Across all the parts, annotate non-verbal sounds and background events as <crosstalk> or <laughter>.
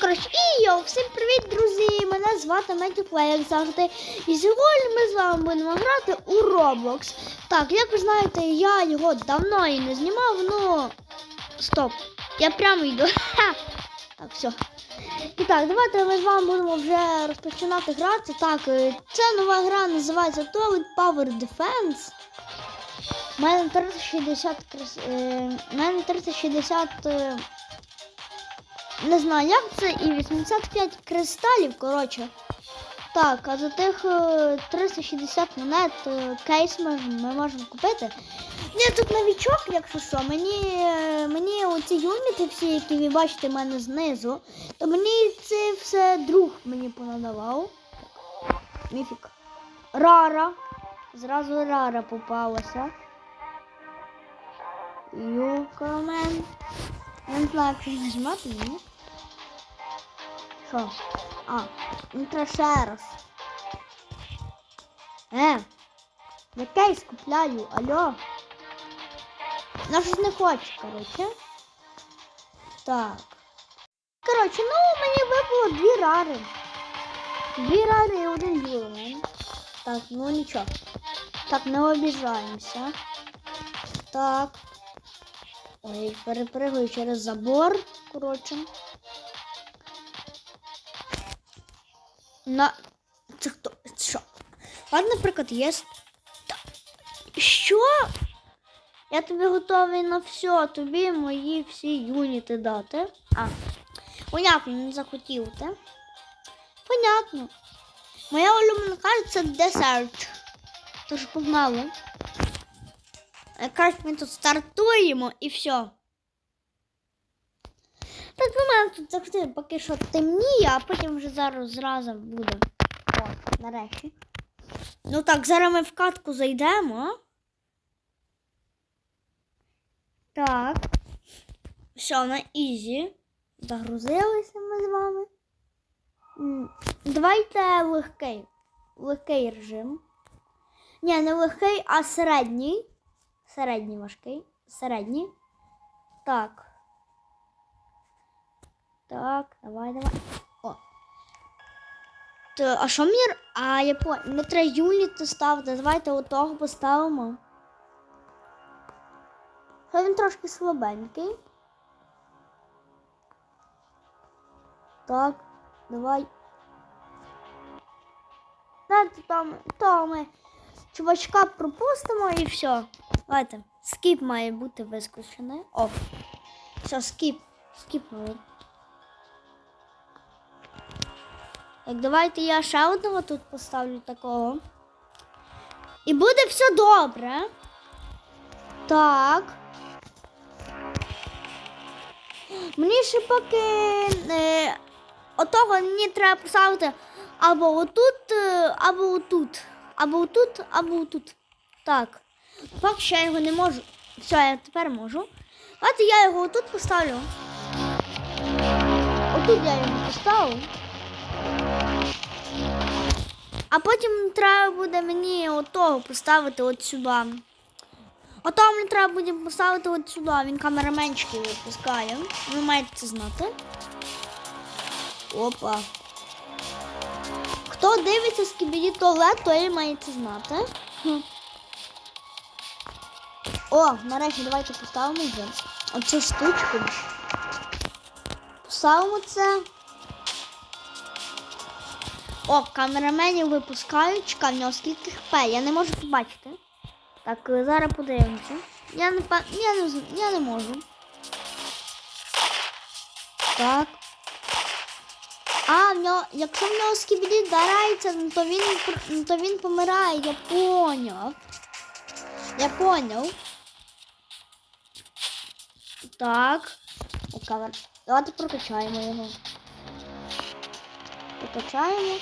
Коротше, і йо, всім привіт, друзі! Мене звати Медіплей, як завжди. І сьогодні ми з вами будемо грати у Roblox. Так, як ви знаєте, я його давно і не знімав, ну. Стоп. Я прямо йду. <laughs> Ха! Так, все. І так, давайте ми з вами будемо вже розпочинати грати. Так, е, ця нова гра називається Toilet Power Defense. У мене 360 крес... е, у мене 360 е, не знаю, як це, і 85 кристалів, коротше. Так, а за тих е, 360 монет е, кейс ми, ми можемо купити. Я тут новічок, якщо що, мені, е, мені оці юніти всі, які ви бачите в мене знизу, то мені це все друг мені понадавав. Міфік. Рара. Зразу рара попалася. Юкомен. Я не знаю, як це нажимати, ні? Що? А, ну треба раз. Е, я кейс купляю, алло. Ну щось не хоче, коротше. Так. Коротше, ну мені випало дві рари. Дві рари і один юрмен. Так, ну нічого. Так, не обіжаємося. Так. Ой, перепригую через забор, коротше. На. Це хто? Що? Ладно, наприклад, є. Що? Я тобі готовий на все, тобі мої всі юніти дати. А. Понятно, не захотів ти. Понятно. Моя улюблена карта це десерт. Тож погнали. Кажуть, ми тут стартуємо і все. Так у мене тут завжди поки що темніє, а потім вже зараз зразу буде. О, нарешті. Ну так, зараз ми в катку зайдемо. Так. Все, на ізі. Загрузилися ми з вами. Давайте легкий. Легкий режим. Ні, не легкий, а середній. Середній важкий. Середній. Так. Так, давай, давай. О. То, а що мені? А, я по... Не треба юніти ставити. Давайте отого поставимо. Хай він трошки слабенький. Так, давай. Знаєте, там, то ми чувачка пропустимо і все. Давайте. Скіп має бути вискочений. О. Все, скіп. Скіп має. Так, давайте я ще одного тут поставлю такого. І буде все добре. Так. Мені ще поки е, отого мені треба поставити або отут, е, або отут. Або отут, або отут. Так. Поки що я його не можу. Все, я тепер можу. Давайте я його отут поставлю. Отут я його поставив. А потім треба буде мені отого поставити от сюди. Ото мені треба буде поставити от сюди. Він камераменчики випускає. Ви маєте це знати. Опа. Хто дивиться скібіді туалет, той має це знати. О, нарешті давайте поставимо вже оцю штучку. Поставимо це. О, камераменів випускають. Чекай, в нього скільки хп, я не можу побачити. Так, е, зараз подивимося. Я не я не, я не можу. Так. А, в нього, якщо в нього скібіді дарається, ну, то він ну, то він помирає, я поняв. Я поняв. Так. Давайте прокачаємо його. Прокачаємо.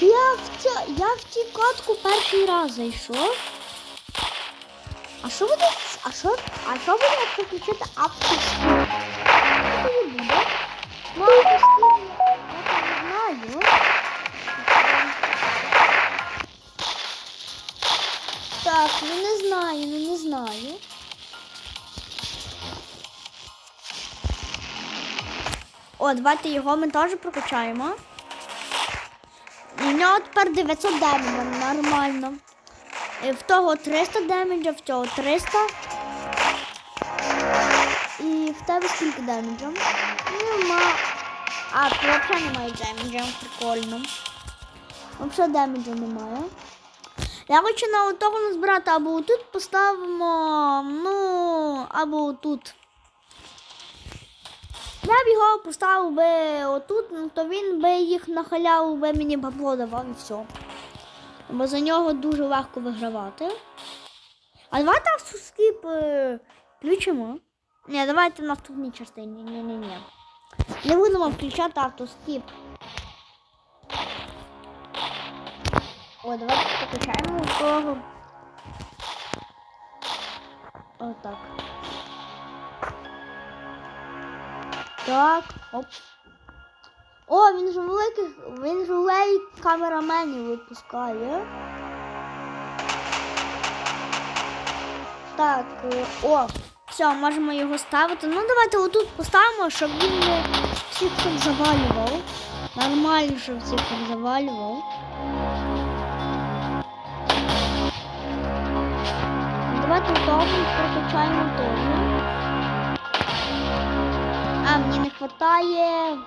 Я в, ця, я в цю катку перший раз зайшов. А що буде? А що? А що буде, якщо включити автоскіп? Що тоді буде? Ну, автоскіп, я не знаю. Так, ну не знаю, ну не знаю. О, давайте його ми теж прокачаємо. У нього тепер 900 демеджа, нормально. Е, В того 300 демеджа, в цього 300. І в тебе скільки демеджа? Нема. А, ти взагалі немає демеджа, прикольно. Взагалі демеджа немає. Я хочу на того назбирати або отут поставимо, ну, або отут. Я б його поставив би отут, ну, то він би їх на халяву би мені бабло давав і все. Бо за нього дуже легко вигравати. А давайте автоскіп е, включимо. Ні, давайте на наступній частині. Ні-ні-ні. Не будемо включати автоскіп. О, давайте покачаємо того. Отак. Так, оп. О, він ж великих, він ж великих камераменів випускає. Так, о, все, можемо його ставити. Ну, давайте отут поставимо, щоб він не всіх тут завалював. Нормально, щоб всіх тут завалював. Давайте того прокачаємо теж. А, мені не хватає.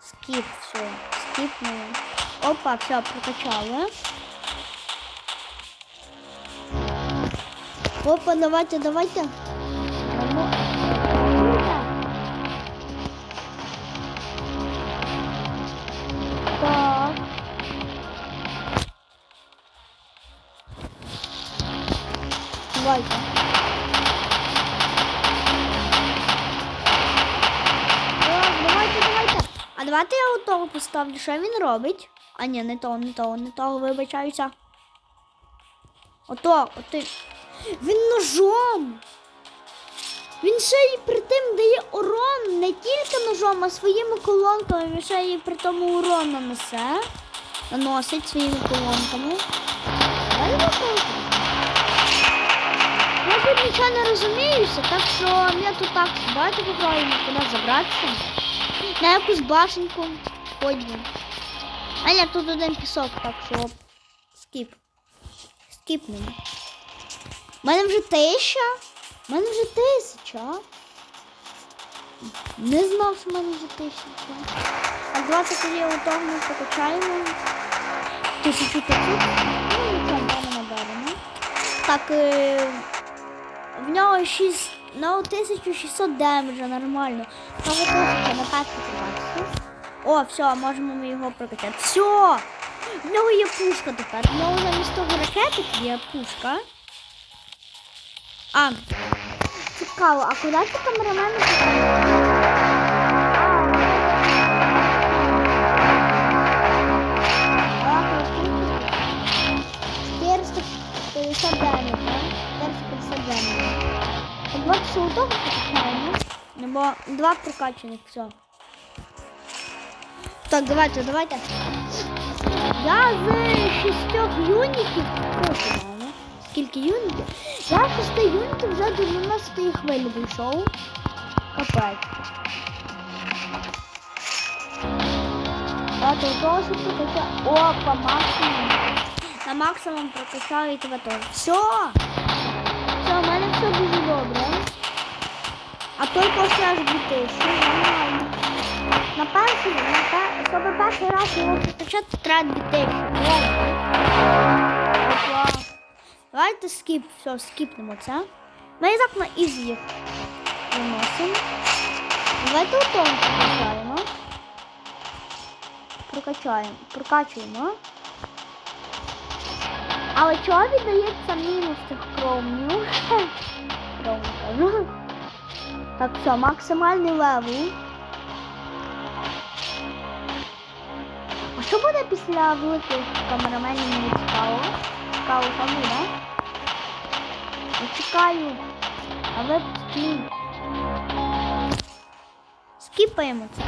Скіп, все, скіпнули. Опа, все, прокачали. Опа, давайте, давайте. Так. Давайте. Давайте я от поставлю, що він робить. А ні, не того, не того, не того, вибачаюся. Ото, оти. Він ножом. Він ще й при тим дає урон не тільки ножом, а своїми колонками. Він ще й при тому урон нанесе. Наносить своїми колонками. Я тут нічого не розуміюся, так що я тут так давайте попробуємо куди забратися. На якусь башеньку. Ходимо. А ні, тут один пісок, так що скіп. Скіп мені. У мене вже тисяча. У мене вже тисяча. Не знав, що в мене вже тисяча. А 20 тоді у того ми покачаємо. 1500. Ну, нічого не наберемо. Так, е, в нього 6, на 1600 демеджа нормально. Того тисяча на перший побачити. О, все, можемо ми його прокачати. Все! В нього є пушка тепер. В нього замість того ракетик є пушка. А, цікаво, а куди камерамени потрапили? Четыреста пятьдесят демеджа. Четыреста пятьдесят демеджа. Так вот, все удобно покачаємо. Бо два прокачаних, все. Так, давайте, давайте. Я з шістьох юнітів прошу мене. Скільки юнітів? Я з шести юнітів вже до 12 хвилі дійшов. Капець. Давайте того, що прокачав. Опа, максимум. На максимум прокачав і тебе теж. Все! Все, у мене все дуже добре. А той аж 2000, нормально. На перший, на пер... щоб перший раз його прокачати, треба 2000. Опа. Давайте скіп, все, скіпнемо це. Ми так на ізі виносимо. Давайте у тому прокачаємо. Прокачаємо, прокачуємо. Але чого віддається мінус <laughs> цих кровнів? Кровно кажу. Так, все, максимальний левел. А що буде після великих камераменів мені цікаво? Цікаво, що буде? Я чекаю. А ви скіп. Скіпаємо це.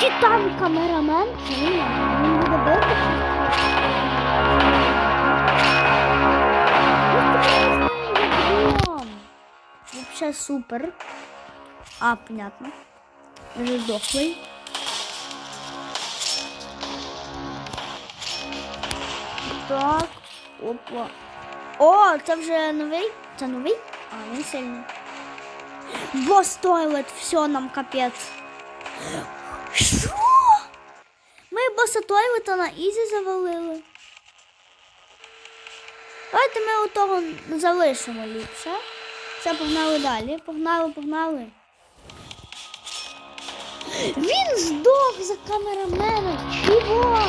Чи там камерамен? Чи ні? Він буде бити? Вообще супер. А, понятно. Вже здохлий. Так. Опа. О, це вже новий? Це новий? А, він сильний. Бос тойлет, все, нам капець. Що? Ми боса тойлета на ізі завалили. Давайте ми у того залишимо ліпше. Все, погнали далі. Погнали, погнали. Він здох за камерамена. Чого?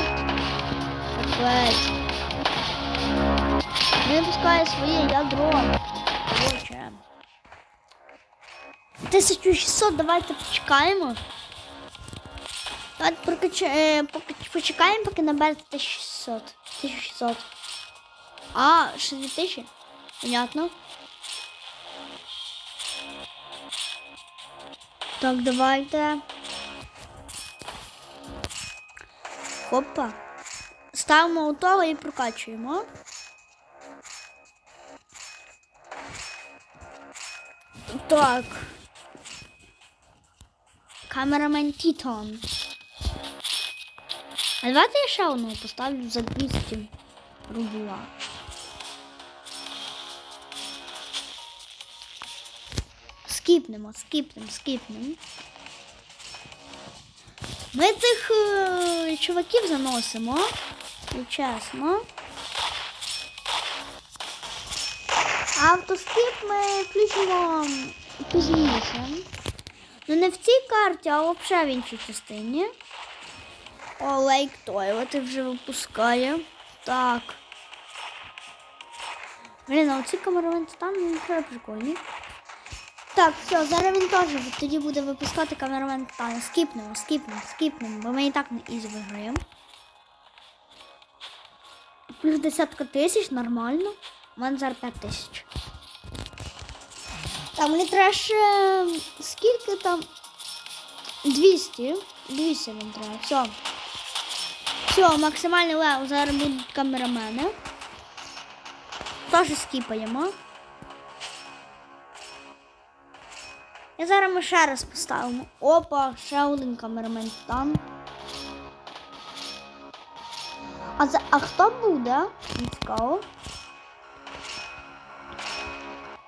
Капець. Він пускає своє ядро. Короче. 1600, давайте почекаємо. Давайте прокача... е, почекаємо, поки наберете 1600. 1600. А, ще 2000? Понятно. Так, давайте. Хопа. Ставимо у того і прокачуємо. Так. Камерамен Тітон. А давайте я ще одного поставлю за 200 рубла. Скіпнемо, скіпнемо, скіпнемо. Ми цих е, чуваків заносимо. І чесно. Автоскіп ми включимо пізніше. Ну не в цій карті, а взагалі в іншій частині. О, Лейк Тойлет вже випускає. Так. Блін, а оці камераменти там не прикольні. Так, все, зараз він теж тоді буде випускати камерамен Титана. Скіпнемо, скіпнемо, скіпнемо, бо ми і так не із виграємо. Плюс десятка тисяч, нормально. У мене зараз 5 тисяч. Там мені треба ще скільки там? 200. 200 нам треба. Все. Все, максимальний левел. Зараз будуть камерамени. Теж скіпаємо. Зараз ми ще раз поставимо. Опа, ще один камерамен там. А, за, а хто буде? Цікаво.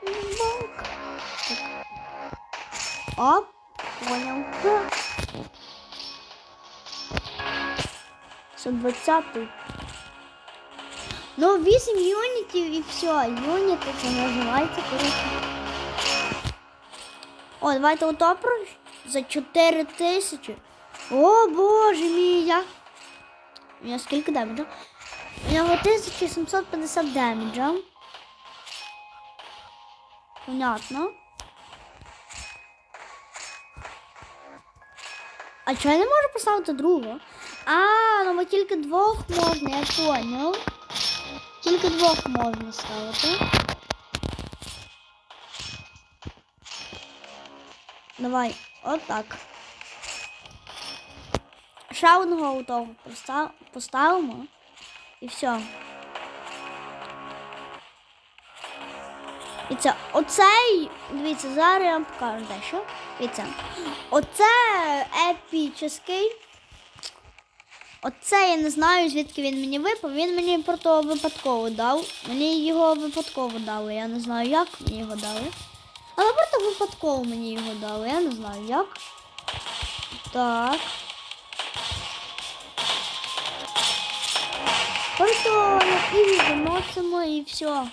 Бок. Так. О, понял. 120. Ну, 8 юнітів і все. Юніти це називається, коротше. О, давайте утопру за 4 тисячі. О, боже мій, я. У нього скільки демеджа? У нього 1750 демеджа. Понятно. А чого я не можу поставити другого? А, ну бо тільки двох можна, я понял. Тільки двох можна ставити. Давай, отак. Ще одного у того поставимо. І все. І це оцей, дивіться, зараз я вам покажу дещо. Дивіться. Оце епічний. Оце я не знаю, звідки він мені випав. Він мені просто випадково дав. Мені його випадково дали. Я не знаю, як мені його дали. Але просто випадково мені його дали. Я не знаю як. Так. Просто ігрі заносимо і все.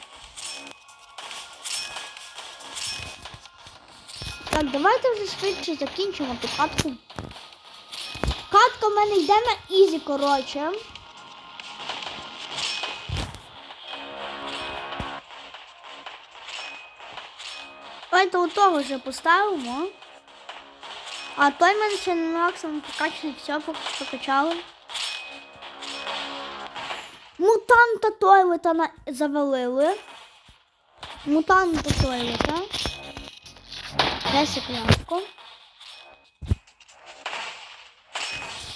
Так, давайте вже швидше закінчимо ту катку. Катка в мене йде на ізі, коротше. Давайте у того вже поставимо. А той мене ще на максимум прокачаний, все поки що качали. Мутанта тойлета завалили. Мутанта тойлета. Де секундку.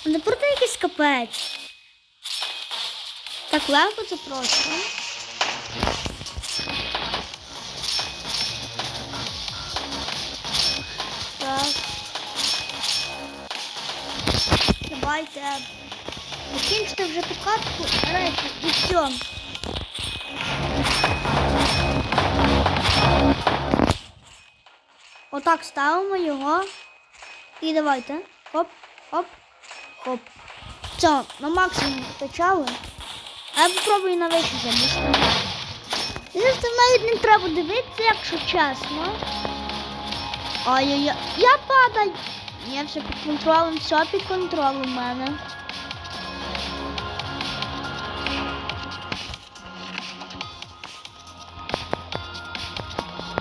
Не проти якийсь капець. Так легко це просто. Давайте закінчити вже ту катку, нарешті, і все. Отак ставимо його. І давайте. Хоп, хоп, хоп. Все, на максимум качали. А я попробую на вищу залізти. Звісно, навіть не треба дивитися, якщо чесно. Ай-яй-яй. Я падаю. Ні, все під контролем, все під контролем у мене.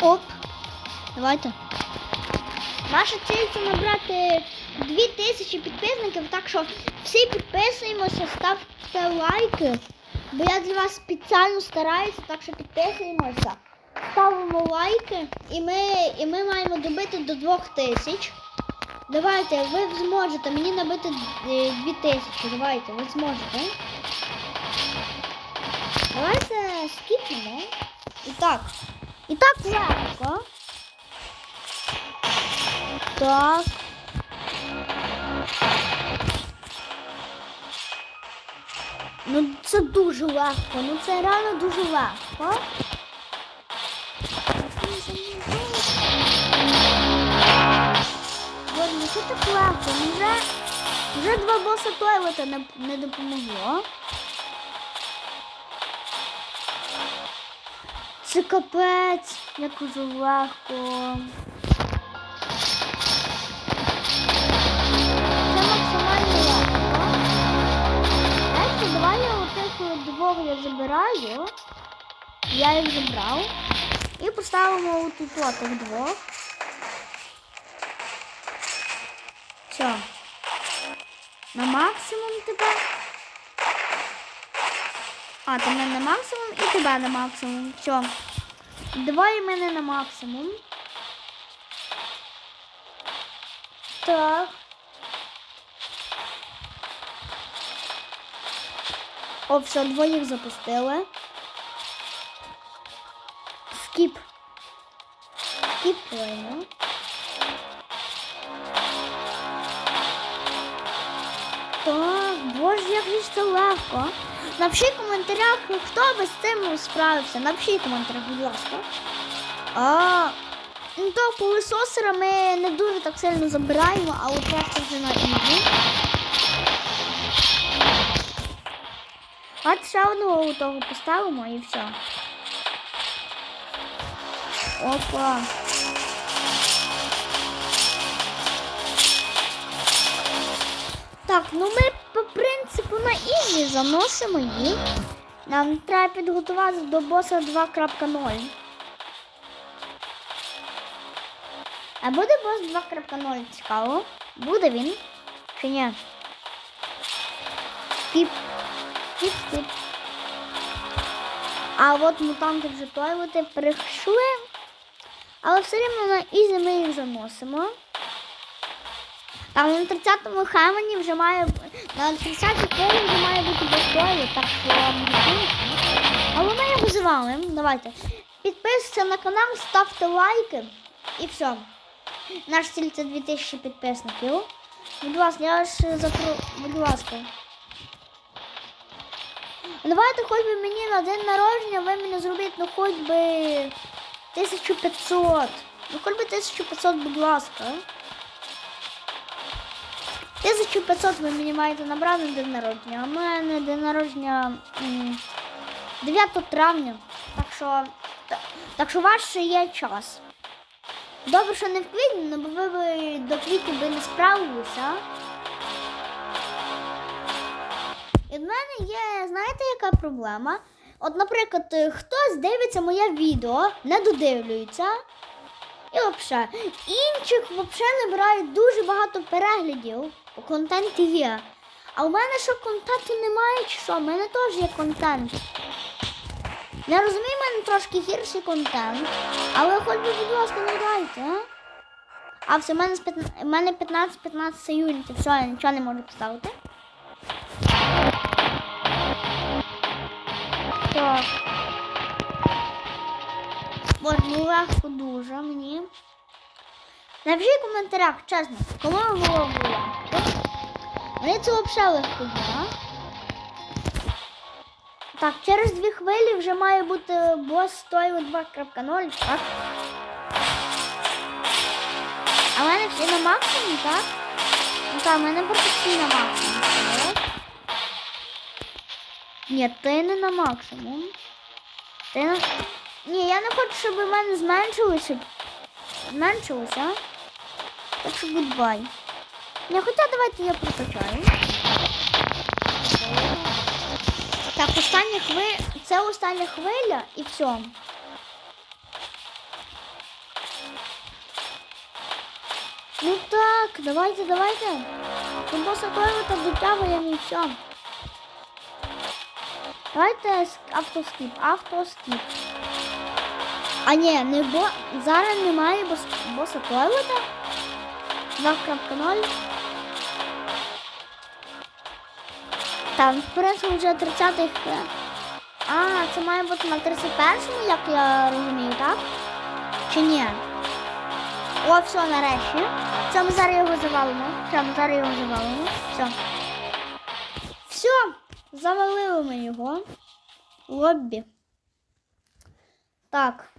Оп. Давайте. Наша ціль це набрати 2000 підписників, так що всі підписуємося, ставте лайки. Бо я для вас спеціально стараюся, так що підписуємося. Ставимо лайки і ми, і ми маємо добити до 2000. Давайте, ви зможете мені набити е, 2000. Давайте, ви зможете. Давайте скіпнемо. І так. І так легко. Так. Ну це дуже легко. Ну це реально дуже легко. Що так легко? Вже, вже два боса тойлета не, не допомогло. Це капець, як дуже легко. Двох я забираю. Я їх забрав. І поставимо отут отих двох. Все. На максимум тебе. А, ти мене на максимум і тебе на максимум. Все. Двоє мене на максимум. Так. О, все, двоїх запустили. Скіп. Скіп правильно. Боже, як же це легко. Напишіть в коментарях, хто би з цим справився. Напишіть в коментарях, будь ласка. А, ну то пилисосера ми не дуже так сильно забираємо, а от просто вже на ізі. От ще одного у того поставимо і все. Опа. Так, ну ми по принципу на ізі заносимо їх. Нам треба підготуватися до боса 2.0. А буде бос 2.0 цікаво? Буде він? Чи ні? Скіп. Скіп, скіп. А от мутанти вже тойлити прийшли. Але все рівно на ізі ми їх заносимо. Там на 30-му хемені вже має на 30-й колі має бути безпеки, так що Але ми його звали. Давайте. Підписуйтесь на канал, ставте лайки і все. Наш ціль це 2000 підписників. Будь ласка, я ж закру. Будь ласка. Давайте хоч би мені на день народження ви мені зробіть, ну хоч би 1500. Ну хоч би 1500, будь ласка. 1500 ви мені маєте набрати на день народження. В мене день народження 9 травня. Так що, та- так що ваш є час. Добре, що не в квітні, ну, бо ви би до квітня би не справилися. І в мене є, знаєте, яка проблема? От, наприклад, хтось дивиться моє відео, не додивлюється. І взагалі, інших взагалі набирають дуже багато переглядів. Бо контент є. А у мене що контенту немає, чи що? У мене теж є контент. Я розумію, в мене трошки гірший контент, але хоч би, будь ласка, не а? А все, в мене 15-15 юнітів, все, я нічого не можу поставити. Так. Ну легко дуже мені. Напишіть в коментарях, чесно, кому було легко. Мені це взагалі легко. Так, через дві хвилі вже має бути бос стою 2.0, так? А в мене всі на максимум, так? Ну так, в мене просто всі на максимум. так? Ні, ти не на максимум. Ти на... Ні, я не хочу, щоб в мене зменшилося. Зменшилося. а? Так що гудбай. Не, хоча давайте я прокачаю. Так, остання хвиля. Це остання хвиля і все. Ну так, давайте, давайте. Тим боса клевета дотягуємо і все. Давайте автоскіп, автоскіп. А ні, не бо... зараз немає бос... боса клевета. 2.0. Там, в принципі, вже 30 хвилин. А, це має бути на 31-му, як я розумію, так? Чи ні? О, все, нарешті. Все, ми зараз його завалимо. Все, ми зараз його завалимо. Все. Все, завалили ми його. Лоббі. Так.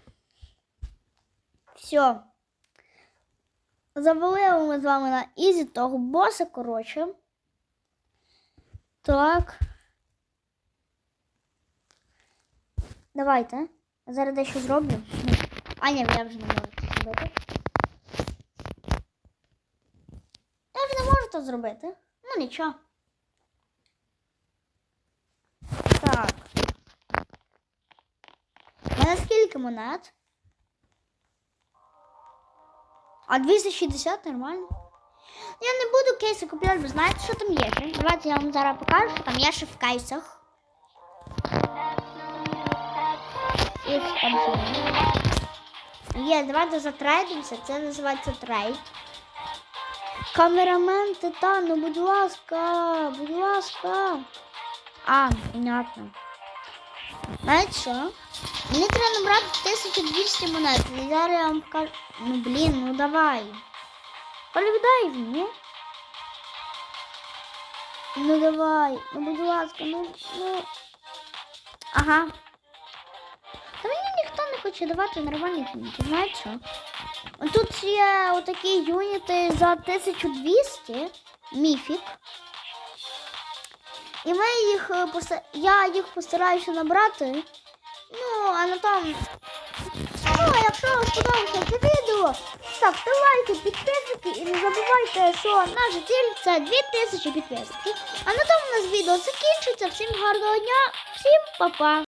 Все. Завалили ми з вами на ізі того боса, коротше. Так. Давайте. Зараз дещо зроблю. А, ні, я вже не можу це зробити. Я вже не можу це зробити. Ну нічого. Так. У мене скільки монет? А 260 нормально. Я не буду кейси купляти, бо знаєте, що там є? Давайте я вам зараз покажу, що там є ще в кейсах. І там. Є, давайте затрейдимося, це називається трейд. Камерамен Титану, будь ласка, будь ласка. А, понятно. Знаєте що? Мені треба набрати 1200 монет. Я вам покажу. Ну блін, ну давай. Перевідай мені. Ну давай, ну будь ласка, ну, ну. Ага. Та мені ніхто не хоче давати нормальні юніти. Знаєте що? Тут є отакі юніти за 1200 міфік. І ми їх е, я їх постараюся набрати. Ну, а на там. Ну, якщо вам сподобалося це відео, ставте лайки, підписники і не забувайте, що наш ціль це 2000 підписників. А на тому у нас відео закінчиться. Всім гарного дня, всім па-па!